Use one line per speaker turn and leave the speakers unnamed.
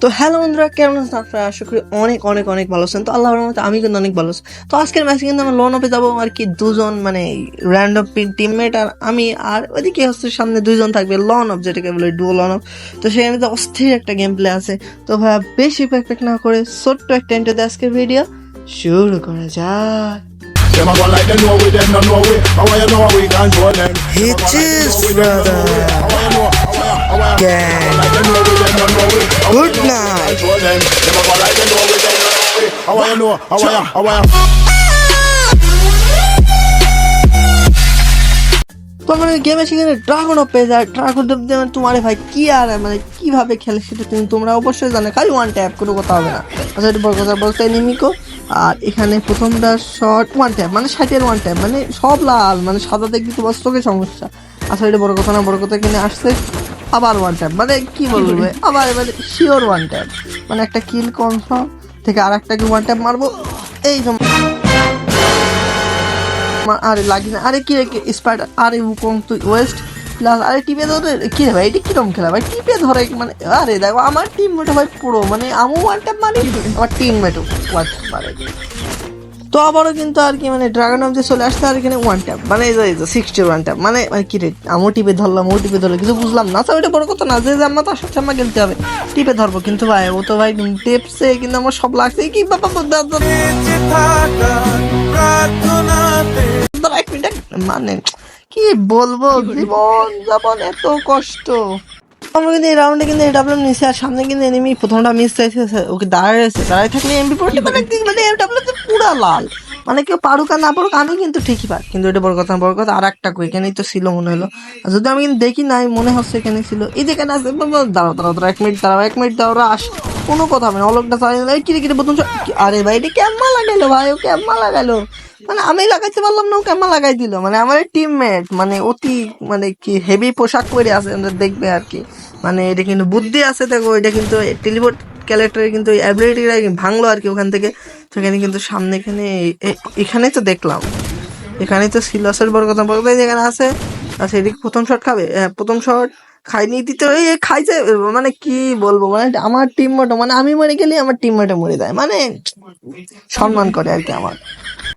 তো হ্যালো বন্ধুরা কেমন আছেন আপনারা? আশা করি অনেক অনেক অনেক ভালো আছেন। তো আল্লাহর রহমতে আমি কিন্তু অনেক ভালো আছি। তো আজকের ম্যাচে কিন্তু আমরা লোন অফে যাব আর কি দুজন মানে র্যান্ডম টিমমেট আর আমি আর ওইদিকে হচ্ছে সামনে দুইজন থাকবে লন অফ যেটাকে বলে ডুও লন অফ তো সেখানে তো অস্থির একটা গেম প্লে আছে। তো ভাইয়া বেশি প্যাক না করে ছোট্ট একটা এন্টার আজকের ভিডিও শুরু করা যাক।
Them a go How you know? How are you? How
are
you?
তো মানে গেমে সেখানে ড্রাগন অফ পেয়ে যায় ড্রাগন অফ দিয়ে তোমার ভাই কি আর মানে কীভাবে খেলে সেটা তুমি তোমরা অবশ্যই জানো। খালি ওয়ান ট্যাপ কোনো কথা হবে না। আচ্ছা এটা বড় কথা বলতে নিমিকো আর এখানে প্রথমটা শর্ট ওয়ান ট্যাপ মানে ষাটের ওয়ান ট্যাপ মানে সব লাল মানে সাদা দেখবি তোমার চোখে সমস্যা। আচ্ছা এটা বড় কথা না বড় কথা কিনে আসছে। আবার ওয়ান ট্যাপ মানে কি বলবে আবার মানে শিওর ওয়ান ট্যাপ মানে একটা কিল কনফার্ম থেকে আর একটাকে ওয়ান ট্যাপ মারবো। এই আরে লাগি না। আরে কি রে স্পাইডার আরে উকং তুই ওয়েস্ট প্লাস আরে টিপে ধরে কি রে ভাই, এটা কিরম খেলা ভাই? টিপে ধরে মানে আরে দেখো, আমার টিম মেটো ভাই পুরো মানে আমিও ওয়ান ট্যাপ মারি, আমার টিম মেটো ওয়ান ট্যাপ মারে। তো আবারও কিন্তু আর কি মানে ড্রাগন অফ যে চলে আসছে আর এখানে ওয়ান ট্যাপ মানে সিক্সটি ওয়ান ট্যাপ মানে মানে কি রে, আমও টিপে ধরলাম, ও টিপে ধরলো, কিছু বুঝলাম না। তো ওইটা বড় কথা না, যে আমার তার সাথে আমার খেলতে হবে, টিপে ধরবো, কিন্তু ভাই, ও তো ভাই টেপসে, কিন্তু আমার সব লাগছে, কি বাবা মানে কি বলব, জীবন, যাপন, এত কষ্ট। আমরা কিন্তু এই রাউন্ডে কিন্তু আর সামনে কিন্তু এনিমি প্রথমটা মিস ওকে দাঁড়ায় রয়েছে। দাঁড়ায় থাকলে এমবি পড়তে মানে কি মানে তো পুরা লাল। মানে কেউ পারুক আর না পারুক, আমি কিন্তু ঠিকই পার। কিন্তু এটা বড় কথা বড় কথা আর একটা এখানেই তো ছিল মনে হলো। যদি আমি কিন্তু দেখি নাই, মনে হচ্ছে এখানে ছিল। এই আছে দাঁড়াও দাঁড়াও এক মিনিট দাঁড়াও, এক মিনিট দাঁড়াও আস কোনো কথা হবে না। অলকটা চালাই না কিরে কিরে প্রথম আরে ভাই, এটা কেমন লাগাইলো ভাই, ও কেমন লাগাইলো মানে আমি লাগাইতে পারলাম না, ওকে আমার লাগাই দিল। মানে আমার টিমমেট মানে অতি মানে কি হেভি পোশাক পরে আছে দেখবে আর কি। মানে এটা কিন্তু বুদ্ধি আছে, দেখো, এটা কিন্তু টেলিপোর্ট ক্যারেক্টারের কিন্তু অ্যাবিলিটিটা ভাঙলো আর কি ওখান থেকে। তো সেখানে কিন্তু সামনে এখানে এখানেই তো দেখলাম। এখানেই তো আসলে বড় কথা কথা যেখানে আছে। আচ্ছা এদিকে প্রথম শট খাবে হ্যাঁ প্রথম শট খাইনি দিতে এই খাইছে মানে কি বলব মানে আমার টিম মানে আমি মরে গেলে আমার টিম মরে যায়। মানে সম্মান করে আর কি আমার।